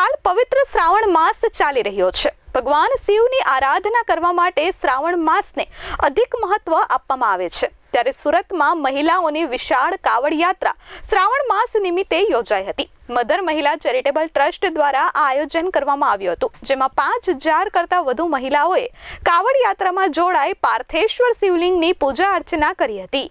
હાલ પવિત્ર શ્રાવણ માસ ચાલી રહ્યો છે. ભગવાન શિવની આરાધના કરવા માટે શ્રાવણ માસને અધિક મહત્વ આપવામાં આવે છે. ત્યારે સુરતમાં મહિલાઓની વિશાળ કાવડ યાત્રા શ્રાવણ માસ નિમિત્તે યોજાઈ હતી. મધર મહિલા ચેરિટેબલ ટ્રસ્ટ દ્વારા આ આયોજન કરવામાં આવ્યું હતું, જેમાં પાંચ હજાર કરતાં વધુ મહિલાઓએ કાવડ યાત્રામાં જોડાઈ પાર્થેશ્વર શિવલિંગની પૂજા અર્ચના કરી હતી.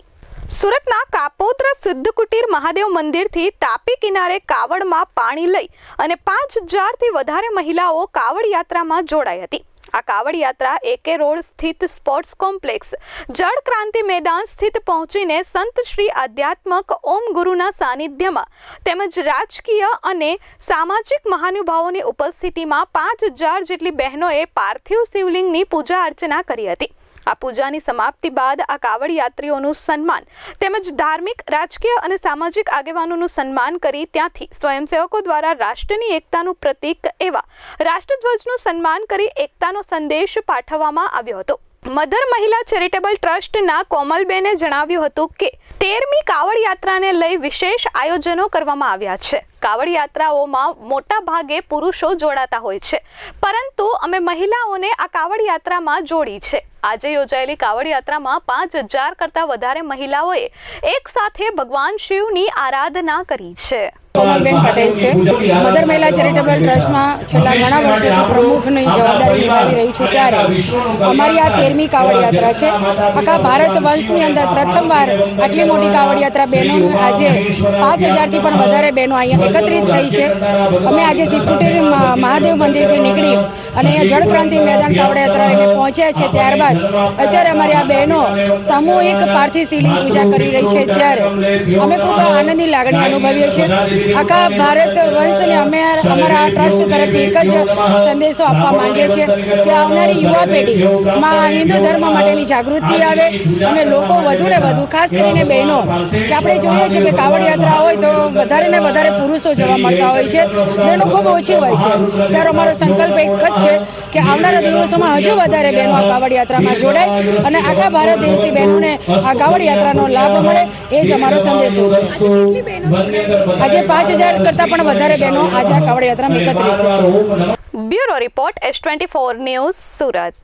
સુરતના કાપોત્ર સિદ્ધ કુટીર મહાદેવ મંદિરથી તાપી કિનારે કાવડમાં પાણી લઈ અને પાંચ હજારથી વધારે મહિલાઓ કાવડ યાત્રામાં જોડાઈ હતી. આ કાવડ યાત્રા એકે રોડ સ્થિત સ્પોર્ટ્સ કોમ્પ્લેક્સ, જળ ક્રાંતિ મેદાન સ્થિત પહોંચીને સંત શ્રી આધ્યાત્મક ઓમ ગુરુના સાનિધ્યમાં તેમજ રાજકીય અને સામાજિક મહાનુભાવોની ઉપસ્થિતિમાં પાંચ હજાર જેટલી બહેનોએ પાર્થિવ શિવલિંગની પૂજા અર્ચના કરી હતી. આ પૂજાની સમાપ્તિ બાદ આ કાવડ યાત્રીઓનું સન્માન તેમજ ધાર્મિક, રાજકીય અને સામાજિક આગેવાનોનું સન્માન કરી ત્યાંથી સ્વયંસેવકો દ્વારા રાષ્ટ્રની એકતાનું પ્રતીક એવા રાષ્ટ્રધ્વજનું સન્માન કરી એકતાનો સંદેશ પાઠવવામાં આવ્યો હતો. મધર મહિલા ચેરિટેબલ ટ્રસ્ટના કોમલબેને જણાવ્યું હતું કે તેરમી કાવડ યાત્રાને લઈ વિશેષ આયોજનો કરવામાં આવ્યા છે. કાવડ યાત્રાઓમાં મોટા ભાગે પુરુષો જોડાતા હોય છે. પરંતુ અમે મહિલાઓને આ કાવડ યાત્રામાં જોડી છે. આજે યોજાયેલી કાવડ યાત્રામાં પાંચ હજાર કરતાં વધારે મહિલાઓએ એક સાથે ભગવાન શિવની આરાધના કરી છે. કોમલબેન પટેલ છે. મધર મહિલા ચેરિટેબલ ટ્રસ્ટમાં છેલ્લા ઘણા વર્ષોથી પ્રમુખની જવાબદારી નિભાવી રહી છું ત્યારે અમારી આ તેરમી કાવડ યાત્રા છે. આખા ભારત વંશની અંદર પ્રથમવાર આટલી મોટી કાવડ યાત્રા બહેનોનું આજે પાંચ હજારથી પણ વધારે બહેનો અહીંયા એકત્રિત થઈ છે. અમે આજે સિદ્ધકુટીર મહાદેવ મંદિરથી નીકળી અને અહીંયા જળક્રાંતિ મેદાન કાવડયાત્રાને યાત્રા લઈને છે ત્યારબાદ અત્યારે અમારી આ બહેનો સામૂહિક પાર્થિવ શિવલિંગ પૂજા કરી રહી છે ત્યારે અમે ખૂબ આનંદની લાગણી અનુભવીએ છીએ. આખા ભારત વંશને અમે અમારા આ ટ્રસ્ટ તરફથી એક જ સંદેશો આપવા માંગીએ છીએ કે આવનારી યુવા પેઢીમાં હિન્દુ ધર્મ માટેની જાગૃતિ આવે અને લોકો વધુ ને વધુ ખાસ કરીને બહેનો કે આપણે જોઈએ છીએ કે કાવડ યાત્રા હોય તો વધારે ને વધારે પુરુષો જોવા મળતા હોય છે. બહેનો ખૂબ ઓછી હોય છે. ત્યારે અમારો સંકલ્પ એક જ છે કે આવનારા દિવસોમાં હજુ વધારે બહેનો આ કાવડ યાત્રામાં જોડાય અને આખા ભારત દેશી બહેનોને આ કાવડ યાત્રાનો લાભ મળે એ જ અમારો સંદેશો છે. આજે પાંચ હજાર કરતાં પણ વધારે બહેનો આજે આ કાવડ યાત્રામાં એકત્રિત છે. Bureau report S twenty four news Surat.